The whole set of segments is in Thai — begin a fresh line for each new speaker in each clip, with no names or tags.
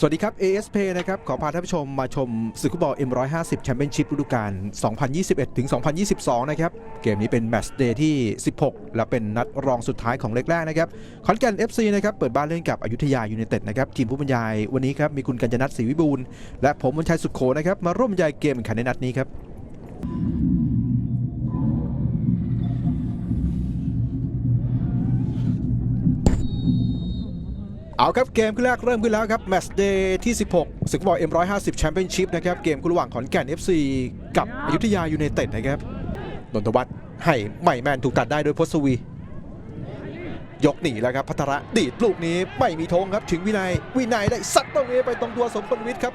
สวัสดีครับ ASP นะครับ ขอพาท่านผู้ชมมาชมศึกฟุตบอล M150 แชมเปี้ยนชิพฤดูกาล 2021 ถึง 2022 นะครับ เกมนี้เป็นแมตช์เดย์ที่ 16 และเป็นนัดรองสุดท้ายของเล็กแรกนะครับ ขอนแก่น FC นะครับ เปิดบ้านเล่นกับอยุธยายูเนเต็ดนะครับ ทีมผู้บรรยายวันนี้ครับ มีคุณกัญจนัทศรีวิบูลและผมวันชัยสุขโขนะครับ มาร่วมบรรยายเกมแข่งขันในนัดนี้ครับ เอาครับเกมคู่แรกเริ่มขึ้นแล้วครับแมตช์เดย์ที่ 16ศึกฟุตบอล M150 แชมเปี้ยนชิพนะครับเกมคู่ระหว่างขอนแก่น FC กับอยุธยายูไนเต็ดนะครับนนทวัฒน์ให้ใหม่แมนถูกตัดได้โดยพศวี ยกหนีแล้วครับพัทระดีดลูกนี้ไม่มีธงครับ ถึงวินัยวินัยได้ซัดตรงนี้ไปตรงตัวสมพลวิทย์ครับ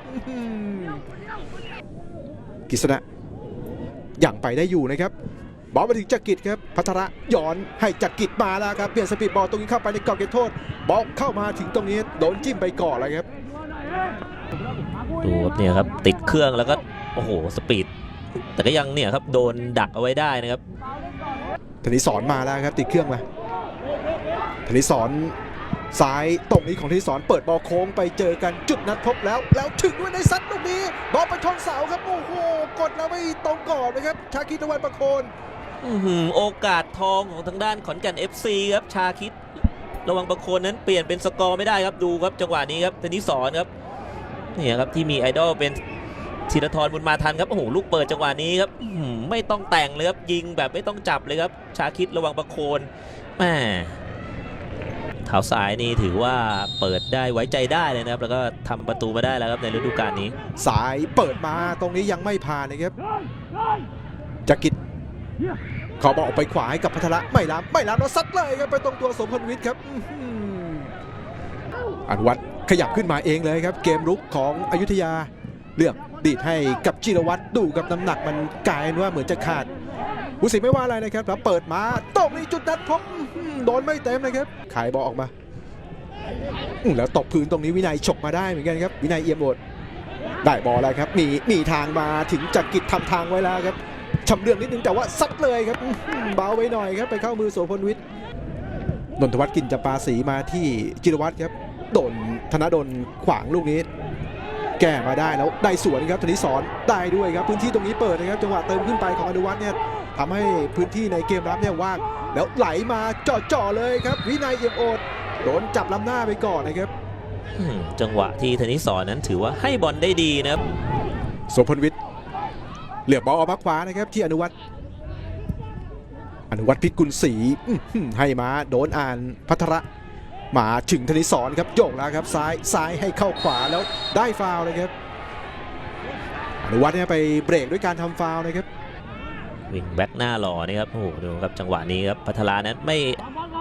กิษณะยังไปได้อยู่นะครับ บอลมาถึงจักริดครับพัทระหย้อนให้จักริดมาแล้วครับเปลี่ยนสปีดบอลตรงนี้เข้าไปในกรอบเขตโทษบอลเข้ามาถึงตรงนี้โดนจิ้มไปก่อนเลยครับ
ดูครับเนี่ยครับติดเครื่องแล้วก็โอ้โหสปีด แต่ก็ยังเนี่ยครับโดนดักเอาไว้ได้นะครับ
ธนิสอนมาแล้วครับติดเครื่องมาธนิสอนซ้ายตรงนี้ของธนิสอนเปิดบอลโค้งไปเจอกันจุดนัดพบแล้ว แล้วถึงด้วยในซัดตรงนี้ บอลไปชนเสาครับโอ้โหกดแล้วไม่ตรงก่อนนะครับชาคิดตะวันประโคน
อื้อหือ โอกาสทองของทางด้านขอนแก่น FC ครับชาคิด ระวังประโคนนั้นเปลี่ยนเป็นสกอร์ไม่ได้ครับดูครับจังหวะนี้ครับธนิสรครับนี่ครับที่มีไอดอลเป็นธีรทรบุญมาทันครับโอ้โหลูกเปิดจังหวะนี้ครับไม่ต้องแต่งเลยครับยิงแบบไม่ต้องจับเลยครับ ชาคิดระวังประโคนแม่เท้าซ้ายนี่ถือว่าเปิดได้ไว้ใจได้เลยนะครับ แล้วก็ทำประตูมาได้แล้วครับในฤดูกาลนี้
สายเปิดมาตรงนี้ยังไม่ผ่านนะครับจักริด ขอบอลออกไปขวาให้กับพัทระไม่ล้ำไม่ล้ำแล้วซัดเลยครับไปตรงตัวสมพลวิทย์ครับอื้อหืออนุวัฒน์ขยับขึ้นมาเองเลยครับ เกมรุกของอยุธยาเลือกดีดให้กับจิรวัตรดูกับน้ำหนักมันกลายว่าเหมือนจะขาดผู้สิไม่ว่าอะไรนะครับแล้วเปิดมาตรงนี้จุดนัดพบโดนไม่เต็มนะครับ ขายบอลออกมาแล้วตบพื้นตรงนี้วินัยฉกมาได้เหมือนกันครับ วินัยเอี่ยมโอดได้บอลแล้วครับมีมีทางมาถึงจักริดทำทางไว้แล้วครับ ชำเลืองนิดนึงแต่ว่าซัดเลยครับอื้อหือเบาไว้หน่อยครับไปเข้ามือโสพลวิทย์นนทวัฒน์กินจะปาสีมาที่จิรวัตรครับโดนธนดลขวางลูกนี้ แก้มาได้แล้วได้สวนครับธนิสรได้ด้วยครับพื้นที่ตรงนี้เปิดนะครับจังหวะเติมขึ้นไปของอนุวัฒน์เนี่ยทำให้พื้นที่ในเกมรับเนี่ยว่างแล้วไหลมาจ่อๆเลยครับ วินัยเอี่ยมโอดโดนจับลำหน้าไปก่อนนะครับ
อืมจังหวะที่ธนิสรนั้นถือว่าให้บอลได้ดีนะครับ
โสพลวิทย์ เหลือกบอลออกมาขวานะครับที่อนุวัตรอนุวัตรพิกุลศรีอื้อหือให้มาโดนอ่านพัทระมาถึงธนิสรครับโยกแล้วครับซ้ายซ้ายให้เข้าขวาแล้วได้ฟาวล์เลยครับอนุวัตรเนี่ยไปเบรกด้วยการทำฟาวล์นะครับ
วิ่งแบ็กหน้าหล่อนี่ครับโอ้โหดูครับจังหวะนี้ครับพัทลานั้นไม่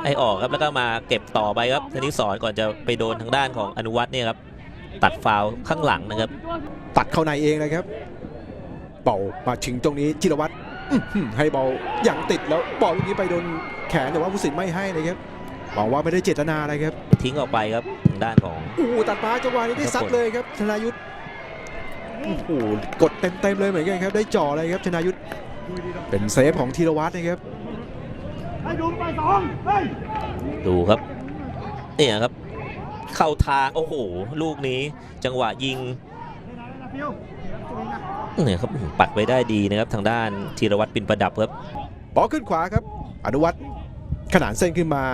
ให้ออกครับแล้วก็มาเก็บต่อไปครับธนิสรก่อนจะไปโดนทางด้านของอนุวัฒน์เนี่ยครับตัดฟาวล์ข้างหลังนะครับ
ตัดเข้าในเองนะครับ เป่ามาถึงตรงนี้จิรวัตรอื้อหือให้บอลอย่างติดแล้วบอลลูกนี้ไปโดนแขนแต่ว่าผู้สินไม่ให้นะครับบอกว่าไม่ได้เจตนาอะไรครับ
ทิ้งออกไปครับทางด้านของ
โอ้โหตัดมาจังหวะนี้ได้ซัดเลยครับชนายุทธโอ้โหกดเต็มๆเลยเหมือนกันครับได้จ่อเลยครับชนายุทธเป็นเซฟของธีรวัตรนะครับ
ดูครับเนี่ยครับ เข้าทางโอ้โห ลูกนี้จังหวะยิง เนี่ยครับปัดไว้ได้ดีนะครับทางด้านธีรวัตรปินประดับครับ
บอลขึ้นขวาครับอนุวัตรขนานเส้นขึ้นมา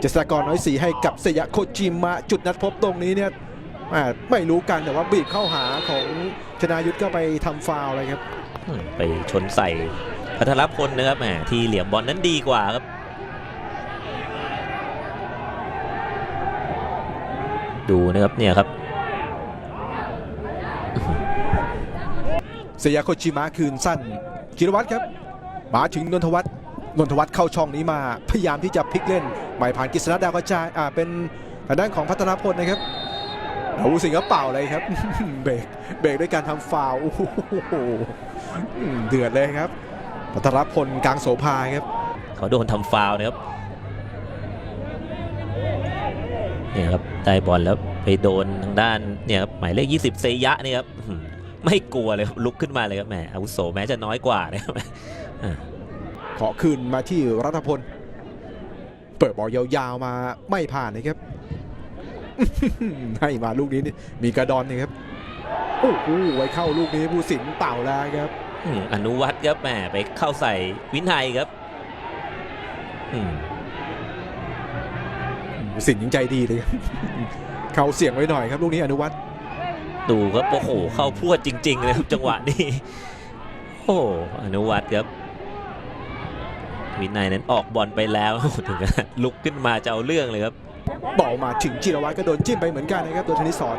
เจษฎากรน้อยสีให้กับเซยะโคจิมะจุดนัดพบตรงนี้เนี่ยแหม่ไม่รู้กันแต่ว่าบีบเข้าหาของชนายุทธก็ไปทำฟาวล์เลยครับ
อืมไปชนใส่พัทรพลนะครับแหมที่เหลี่ยมบอลนั้นดีกว่าครับดูนะครับเนี่ยครับ
เซยะโคจิมะคืนสั้นจิรวัตรครับมาถึงนนทวัฒน์นนทวัฒน์เข้าช่องนี้มาพยายามที่จะพลิกเล่นหมายผ่านกฤษณะดาวกระจายอ่าเป็นทางด้านของพัฒนพลนะครับอาวุสิงห์ก็เป่าเลยครับเบรกเบรกด้วยการทำฟาวโอ้โหเดือดเลยครับพัทรพลกลางโสภาครับ
เขาโดนทำฟาวนะครับเนี่ยครับได้บอลแล้วไปโดนทางด้านเนี่ยครับหมายเลข 20 เซยะนี่ครับ ไม่กลัวเลยครับลุกขึ้นมาเลยครับแหมอาวุโสแม้จะน้อยกว่านะครับ
ขอคืนมาที่รัฐพล เปิดบอลยาวๆมาไม่ผ่านนะครับ ให้มาลูกนี้นี่มีกระดอนนี่ครับโอ้โหไว้เข้าลูกนี้ผู้สินเป่าแล้วครับ
อืมอนุวัตครับแหมไปเข้าใส่วินัยครับอืม
ผู้สินยังใจดีเลยครับเขาเสียงไว้หน่อยครับลูกนี้อนุวัฒน์
ดูครับโอ้โหเข้าพรวดจริงๆเลยครับจังหวะนี้โอ้อนุวัตครับ วินัยนั้นออกบอลไปแล้วถึงกับลุกขึ้นมาจะเอาเรื่องเลยครับ
บอลมาถึงจิรวัตรก็โดนจิ้มไปเหมือนกันนะครับโดนธนิสร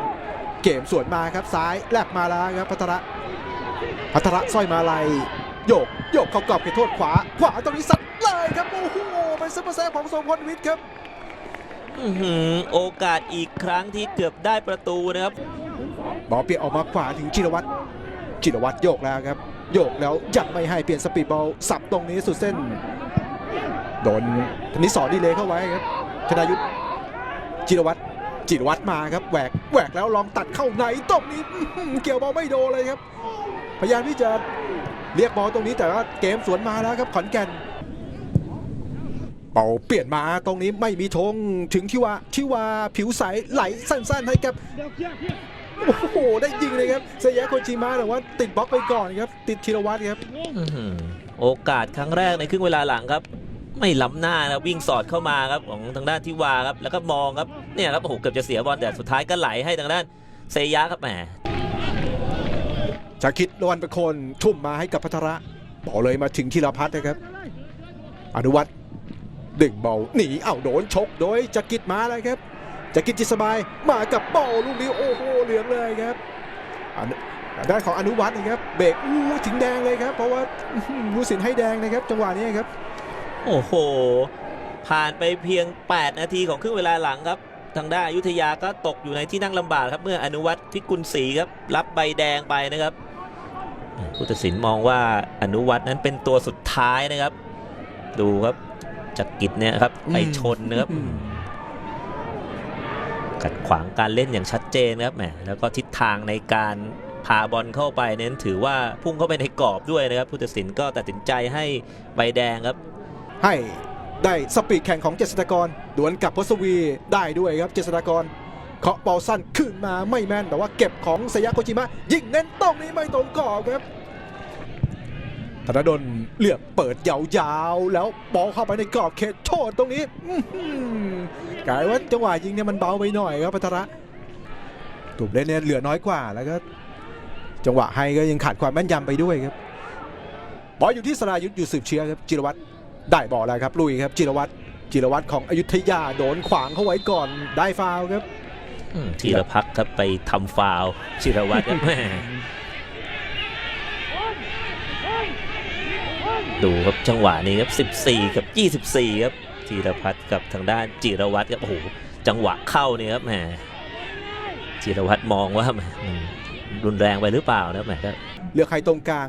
เกมสวนมาครับซ้ายแลบมาแล้วครับพัทระพัทระสร้อยมาลัยโยกโยกเข้ากรอบเขตโทษขวา ขวาตรงนี้ซัดเลยครับโอ้โหเป็นซุปเปอร์แซฟของทรงพลวิทย์ครับ
อื้อหือโอกาสอีกครั้งที่เกือบได้ประตูนะครับ
บอลเปลี่ยนออกมาขวาถึงจิรวัตรจิรวัตรโยกแล้วครับ โยกแล้วยังไม่ให้เปลี่ยนสปีดบอลสับตรงนี้สุดเส้น โดนธนิสรดีเลยเข้าไว้ครับชนายุทธจิรวัตรจิรวัตรมาครับแหวกแหวกแล้วลองตัดเข้าในตรงนี้เกี่ยวบอลไม่โดนเลยครับ พยายามที่จะเรียกบอลตรงนี้แต่ว่าเกมสวนมาแล้วครับขอนแก่นเป่าเปลี่ยนมาตรงนี้ไม่มีธงถึงที่ว่าที่ว่าผิวใสไหลสั้นๆให้กับ โอ้โห ได้ยิงเลยครับเซยะโคจิมะแต่ว่าติดบล็อกไปก่อนครับ ติดธีรวัตรครับ
อื้อหือโอกาสครั้งแรกในครึ่งเวลาหลังครับ ไม่ล้ำหน้านะวิ่งสอดเข้ามาครับของทางด้านทิวาครับแล้วก็มองครับเนี่ยครับโอ้โหเกือบจะเสียบอลแต่สุดท้ายก็ไหลให้ทางด้านเซยะครับแหม
ชาคิดลวันประโคนทุ่มมาให้กับพัทระบอลเลยมาถึงธีรพัฒน์นะครับ อนุวัตรดึงบอลหนีเอ้าโดนชกโดยจักริดมาแล้วครับ จักริดจิตสบายมากับบอลลูกนี้โอ้โหเหลืองเลยครับอนุด้านของอนุวัตรนะครับเบรกอู้ถึงแดงเลยครับเพราะว่าอื้อหือผู้สินให้แดงนะครับ จังหวะนี้ครับ
โอ้โห ผ่านไปเพียง 8 นาทีของครึ่งเวลาหลังครับ ทางด้านอยุธยาก็ตกอยู่ในที่นั่งลำบากครับเมื่ออนุวัตรพิกุลศรีครับ รับใบแดงไปนะครับผู้ตัดสินมองว่าอนุวัตรนั้นเป็นตัวสุดท้ายนะครับ ดูครับจักริดเนี่ยครับไปชนนะครับ ขัดขวางการเล่นอย่างชัดเจนครับแหมแล้วก็ทิศทางในการพาบอลเข้าไปเน้นถือว่าพุ่งเข้าไปในกรอบด้วยนะครับผู้ตัดสินก็ตัดสินใจให้ใบแดงครับ
ให้ได้สปีดแข่งของเจษฎากรดวลกับพศวีได้ด้วยครับเจษฎากรเคาะบอลสั้นขึ้นมาไม่แม่นแต่ว่าเก็บของสยาโคจิมะยิงเน้นตรงนี้ไม่ตรงกรอบครับ ธนดลเลือกเปิดยาวๆ แล้วบอลเข้าไปในกรอบเขตโทษตรงนี้อื้อหือกลายว่าจังหวะยิงเนี่ยมันเบาไปหน่อยครับพัทระตุ่มเล่นเนี่ยเหลือน้อยกว่าแล้วก็จังหวะให้ก็ยังขาดความแม่นยำไปด้วยครับบอลอยู่ที่สรายุทธอยู่สืบเชื้อครับจิรวัตรได้บอลแล้วครับลุยครับจิรวัตรจิรวัตรของอยุธยาโดนขวางเข้าไว้ก่อนได้ฟาวล์ครับ
อืมธีรพักษ์ครับไปทำฟาวล์ชิรวัตรครับแม่ ดูครับจังหวะนี้ครับ 14 กับ 24 ครับธีรพัฒน์กับทางด้านจิรวัตรครับโอ้โหจังหวะเข้าเนี่ยครับแหมจิรวัตรมองว่าแหมมันรุนแรงไปหรือเปล่านะแหมก็
เลือกใครตรงกลาง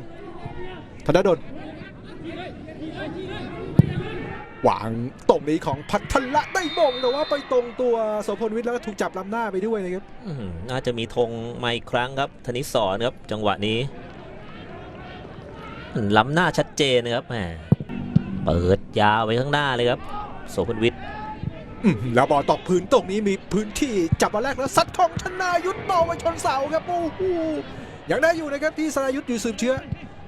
ธนดลหวางตรงนี้ของพัทละได้มงแต่ว่าไปตรงตัวโสพลวิทย์แล้วก็ถูกจับลำหน้าไปด้วยนะครับ
อื้อหือน่าจะมีธงมาอีกครั้งครับธนิสรครับจังหวะนี้อืม ล้ำหน้าชัดเจนนะครับแหมเปิดยาวไปข้างหน้าเลยครับ โสพลวิทย์
อื้อหือแล้วบอลตกพื้นตรงนี้มีพื้นที่จับบอลแรกแล้วซัดของธนายุทธบอลไปชนเสาครับโอ้โหยังได้อยู่นะครับที่สรายุทธอยู่สืบเชื้อ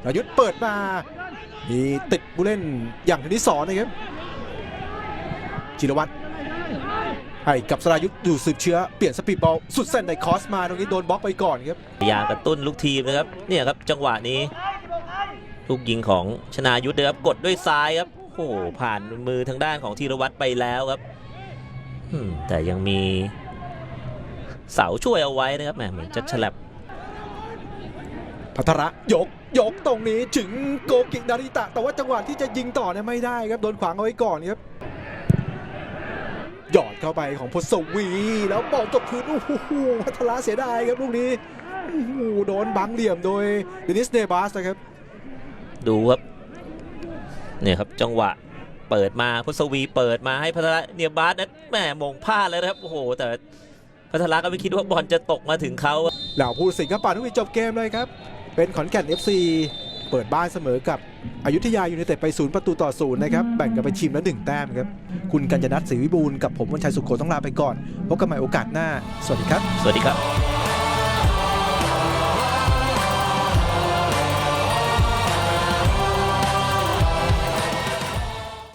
สรายุทธเปิดมา มีติดผู้เล่นอย่างธนิสรนะครับจิรวัตรให้กับสรายุทธอยู่สืบเชื้อเปลี่ยนสปีดบอลสุดเส้นในคอสมาตรงนี้โดนบล็อกไปก่อนครับ
พยายามกระตุ้นลูกทีมนะครับเนี่ยครับจังหวะนี้ ลูกยิงของชนายุทธนะครับกดด้วยซ้ายครับโอ้โหผ่านมือทางด้านของธีรวัตรไปแล้วครับแต่ยังมีเสาช่วยเอาไว้นะครับแหมเหมือนจะฉลับ
พัทระยกยกตรงนี้ถึงโกกินาริตะ แต่ว่าจังหวะที่จะยิงต่อเนี่ยไม่ได้ครับโดนขวางเอาไว้ก่อนครับหยอดเข้าไปของพศวีแล้วบอลตกพื้นโอ้โหพัทระเสียดายครับลูกนี้โอ้โหโดนบังเหลี่ยมโดยเดนิสเนบัสนะครับ
ดูครับเนี่ยครับจังหวะเปิดมาพุทธวีเปิดมาให้พัทระเนี่ยบาสนั้นแหมมงพลาดแล้วนะครับโอ้โห แต่พัทระก็ไม่คิดว่าบอลจะตกมาถึงเขา
เหล่าผู้สิงห์ก็ป่านุวิจบเกมเลยครับ เป็นขอนแก่น FC เปิดบ้านเสมอกับอยุธยายูไนเต็ดไปศูนย์ประตูต่อศูนย์นะครับแบ่งกันไปชิมแล้วหนึ่งแต้มครับ คุณกัญญนัทศรีวิบูลย์กับผมวันชัยสุขโขต้องลาไปก่อนพบกันใหม่โอกาสหน้า สวัสดีครับ
สวัสดีครับ